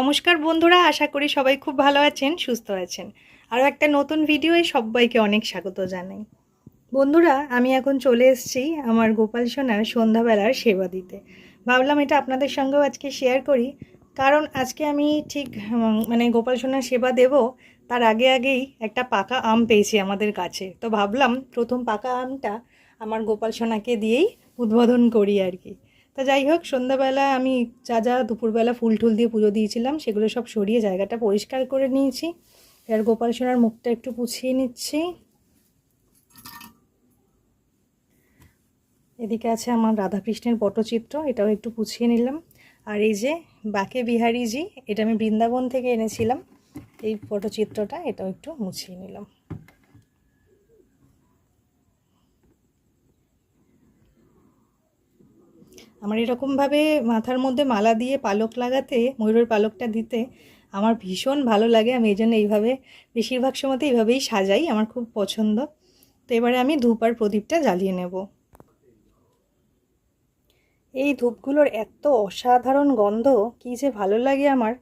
নমস্কার বন্ধুরা, আশা করি সবাই খুব ভালো আছেন, সুস্থ আছেন। আরও একটা নতুন ভিডিওয় সবাইকে অনেক স্বাগত জানাই। বন্ধুরা, আমি এখন চলে এসেছি আমার গোপাল সোনার সন্ধ্যাবেলার সেবা দিতে। ভাবলাম এটা আপনাদের সঙ্গেও আজকে শেয়ার করি। কারণ আজকে আমি ঠিক মানে গোপাল সোনার সেবা দেব, তার আগে আগেই একটা পাকা আম পেয়েছি আমাদের কাছে। তো ভাবলাম প্রথম পাকা আমটা আমার গোপাল সোনাকে দিয়েই উদ্বোধন করি আর কি। তা যাই হোক, সন্ধ্যাবেলা আমি যা যা দুপুরবেলা ফুল টুল দিয়ে পুজো দিয়েছিলাম, সেগুলো সব সরিয়ে জায়গাটা পরিষ্কার করে নিয়েছি। এবার গোপাল সোনার মুখটা একটু পুছিয়ে নিচ্ছি। এদিকে আছে আমার রাধাকৃষ্ণের পটচিত্র, এটাও একটু পুছিয়ে নিলাম। আর এই যে বাকে বিহারিজি, এটা আমি বৃন্দাবন থেকে এনেছিলাম, এই পটচিত্রটা এটাও একটু মুছিয়ে নিলাম। আমার এরকমভাবে মাথার মধ্যে মালা দিয়ে পালক লাগাতে, ময়ূরের পালকটা দিতে আমার ভীষণ ভালো লাগে। আমি এই জন্য এইভাবে, বেশিরভাগ সময়তে এইভাবেই সাজাই, আমার খুব পছন্দ। তো এবারে আমি ধূপ আর প্রদীপটা জ্বালিয়ে নেব। এই ধূপগুলোর এত অসাধারণ গন্ধ, কী যে ভালো লাগে আমার।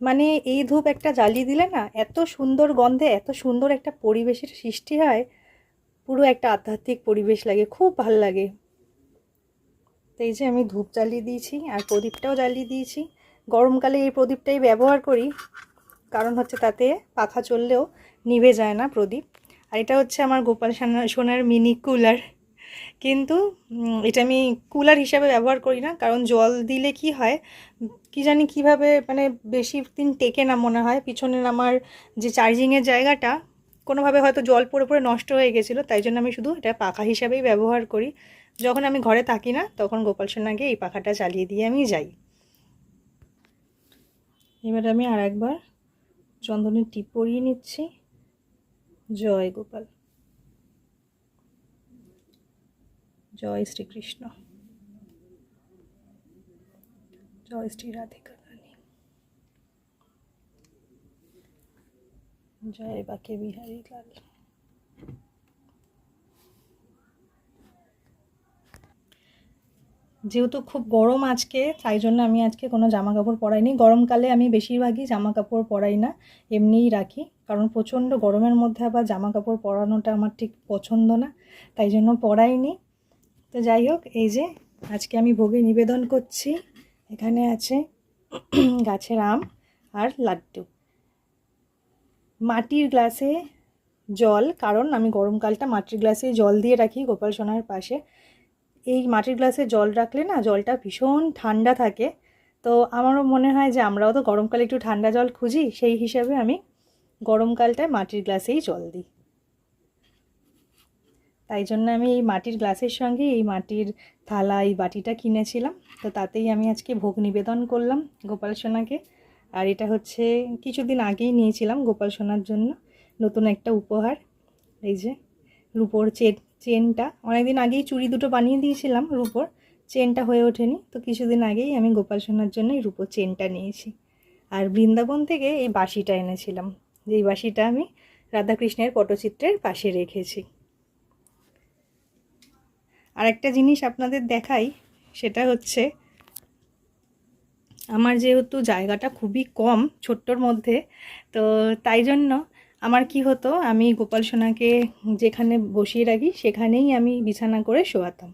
মানে এই ধূপ একটা জ্বালিয়ে দিলে না, এত সুন্দর গন্ধে, এত সুন্দর একটা পরিবেশের সৃষ্টি হয়। পুরো একটা আধ্যাত্মিক পরিবেশ লাগে, খুব ভালো লাগে। তো এই যে আমি ধূপ জ্বালিয়ে দিয়েছি আর প্রদীপটাও জ্বালিয়ে দিয়েছি। গরমকালে এই প্রদীপটাই ব্যবহার করি, কারণ হচ্ছে তাতে পাখা চললেও নিভে যায় না প্রদীপ। আর এটা হচ্ছে আমার গোপাল সোনা- সোনার মিনি কুলার। কিন্তু এটা আমি কুলার হিসাবে ব্যবহার করি না, কারণ জল দিলে কি হয়, কি জানি কীভাবে মানে বেশি দিন টেকে না মনে হয়। পিছনের আমার যে চার্জিংয়ের জায়গাটা, কোনোভাবে হয়তো জল পড়ে পড়ে নষ্ট হয়ে গেছিল, তাই জন্য আমি শুধু এটা পাখা হিসাবেই ব্যবহার করি। যখন আমি ঘরে থাকি না, তখন গোপাল সোনাকে এই পাখাটা চালিয়ে দিয়ে আমি যাই। এবার আমি আর একবার চন্দনের টিপ পরিয়ে নিচ্ছি। জয় গোপাল। জয় শ্রীকৃষ্ণ। জয় শ্রী রাধিকা রানী জয় বাকে বিহারী লাল। যেহেতু খুব গরম আজকে, তাই জন্য আমি আজকে কোনো জামা কাপড় পরাইনি। গরমকালে আমি বেশিরভাগই জামা কাপড় পরাই না, এমনিই রাখি। কারণ প্রচণ্ড গরমের মধ্যে আবার জামা কাপড় পরানোটা আমার ঠিক পছন্দ না, তাই জন্য পরাইনি। তো যাই হোক, এই যে আজকে আমি ভোগে নিবেদন করছি। এখানে আছে গাছের আম আর লাড্ডু। মাটির গ্লাসে জল, কারণ আমি গরমকালটা মাটির গ্লাসে জল দিয়ে রাখি গোপাল সোনার পাশে। এই মাটির গ্লাসে জল রাখলে না জলটা ভীষণ ঠান্ডা থাকে। তো আমারও মনে হয় যে আমরাও তো গরমকালে একটু ঠান্ডা জল খুঁজি, সেই হিসাবে আমি গরমকালটায় মাটির গ্লাসেই জল দিই। তাই জন্য আমি এই মাটির গ্লাসের সঙ্গে এই মাটির থালা, এই বাটিটা কিনেছিলাম। তো তাতেই আমি আজকে ভোগ নিবেদন করলাম গোপাল সোনাকে। আর এটা হচ্ছে কিছুদিন আগেই নিয়েছিলাম গোপাল সোনার জন্য নতুন একটা উপহার। এই যে রুপোর চেন চেনটা। অনেকদিন আগেই চুড়ি দুটো বানিয়ে দিয়েছিলাম রুপোর। চেনটা হয়ে ওঠেনি। তো কিছুদিন আগেই আমি গোপাল সোনার জন্য এই রুপোর চেনটা নিয়েছি। আর বৃন্দাবন থেকে এই বাঁশিটা এনেছিলাম। যেই বাঁশিটা আমি রাধাকৃষ্ণের পটচিত্রের পাশে রেখেছি। আর একটা জিনিস আপনাদের দেখাই, সেটা হচ্ছে আমার যেহেতু জায়গাটা খুবই কম ছোট্টর মধ্যে, তো তাই জন্য আমার কি হতো, আমি গোপাল সোনাকে যেখানে বসিয়ে রাখি, সেখানেই আমি বিছানা করে শোয়াতাম।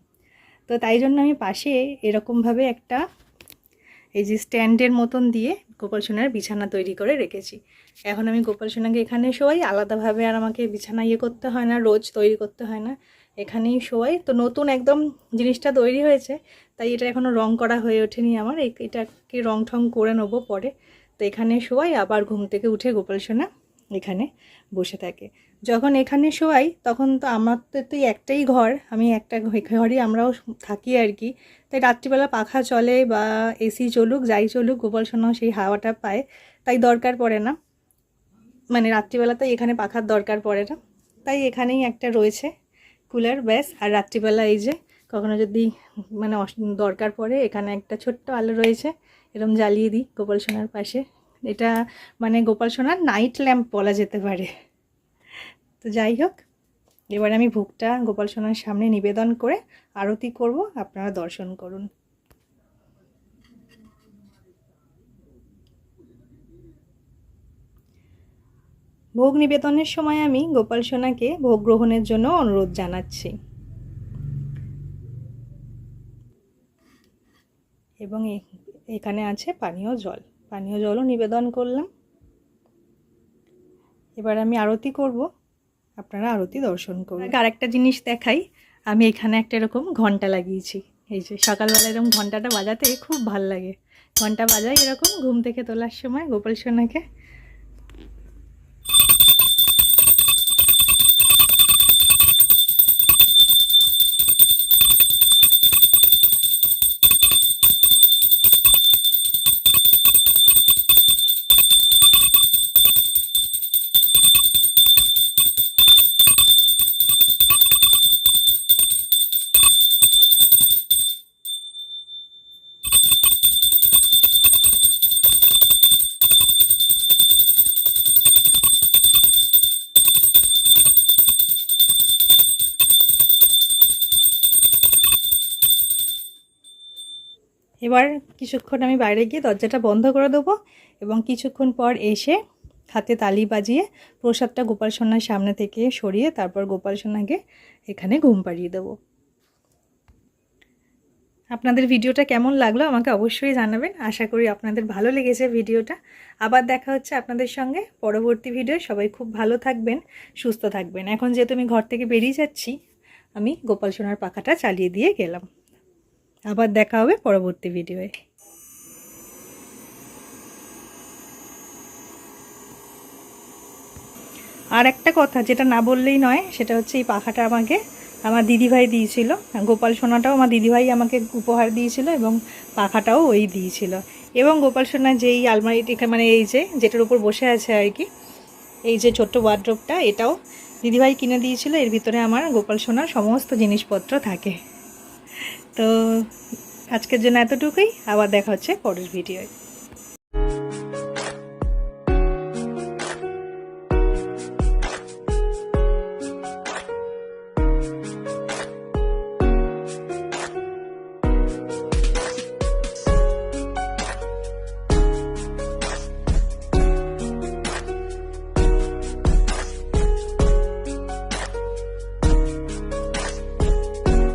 তো তাই জন্য আমি পাশে এরকমভাবে একটা, এই যে স্ট্যান্ডের মতন দিয়ে গোপাল সোনার বিছানা তৈরি করে রেখেছি। এখন আমি গোপাল সোনাকে এখানে শোয়াই, আলাদাভাবে আর আমাকে বিছানা ইয়ে করতে হয় না, রোজ তৈরি করতে হয় না, এখানেই শোয়াই। তো নতুন একদম জিনিসটা তৈরি হয়েছে, তাই এটা এখনও রং করা হয়ে ওঠেনি আমার এটাকে রং ঠং করে নেব পরে। তো এখানে শোয়াই, আবার ঘুম থেকে উঠে গোপাল সোনা এখানে বসে থাকে। যখন এখানে শোয়াই, তখন তো আমার তো একটাই ঘর, আমি একটা ঘরেই আমরাও থাকি আর কি। তাই রাত্রিবেলা পাখা চলে বা এসি চলুক, যাই চলুক, গোপাল সোনাও সেই হাওয়াটা পায়, তাই দরকার পড়ে না। মানে রাত্রিবেলাতে এখানে পাখার দরকার পড়ে না। তাই এখানেই একটা রয়েছে কুলার, ব্যাস। আর রাত্রিবেলা এই যে কখনো যদি মানে দরকার পড়ে, এখানে একটা ছোট্ট আলো রয়েছে এরকম জ্বালিয়ে দিই গোপাল সোনার পাশে। এটা মানে গোপাল সোনার নাইট ল্যাম্প বলা যেতে পারে। তো যাই হোক, এবার আমি ভোগটা গোপাল সোনার সামনে নিবেদন করে আরতি করব, আপনারা দর্শন করুন। ভোগ নিবেদনের সময় আমি গোপাল সোনাকে ভোগ গ্রহণের জন্য অনুরোধ জানাচ্ছি। এবং এখানে আছে পানীয় জল। পানীয় জলও নিবেদন করলাম। এবার আমি আরতি করব। আপনারা আরতি দর্শন করুন। আর একটা জিনিস দেখাই, আমি এখানে একটা এরকম ঘণ্টা লাগিয়েছি। এই যে সকালবেলা এরকম ঘন্টাটা বাজাতে খুব ভালো লাগে। ঘণ্টা বাজাই এরকম ঘুম থেকে তোলার সময় গোপাল সোনাকে। এবার কিছুক্ষণ আমি বাইরে গিয়ে দরজাটা বন্ধ করে দেবো এবং কিছুক্ষণ পর এসে হাতে তালি বাজিয়ে প্রসাদটা গোপাল সোনার সামনে থেকে সরিয়ে তারপর গোপাল সোনাকে এখানে ঘুম পাড়িয়ে দেবো। আপনাদের ভিডিওটা কেমন লাগল আমাকে অবশ্যই জানাবেন। আশা করি আপনাদের ভালো লেগেছে ভিডিওটা। আবার দেখা হচ্ছে আপনাদের সঙ্গে পরবর্তী ভিডিও সবাই খুব ভালো থাকবেন, সুস্থ থাকবেন। এখন যেহেতু আমি ঘর থেকে বেরিয়ে যাচ্ছি, আমি গোপাল সোনার পাখাটা চালিয়ে দিয়ে গেলাম। আবার দেখা হবে পরবর্তী ভিডিওয়ে। আর একটা কথা, যেটা না বললেই নয়, সেটা হচ্ছে এই পাখাটা আমাকে আমার দিদিভাই দিয়েছিল। গোপাল সোনাটাও আমার দিদিভাই আমাকে উপহার দিয়েছিল এবং পাখাটাও ওই দিয়েছিল। এবং গোপাল সোনা যেই আলমারিটি মানে এই যে, যেটার উপর বসে আছে আর কি, এই যে ছোট্ট ওয়ার্ড্রোপটা এটাও দিদিভাই কিনে দিয়েছিল। এর ভিতরে আমার গোপাল সোনার সমস্ত জিনিসপত্র থাকে। তো আজকের জন্য এতটুকুই আবার দেখা হচ্ছে পরের ভিডিওয়।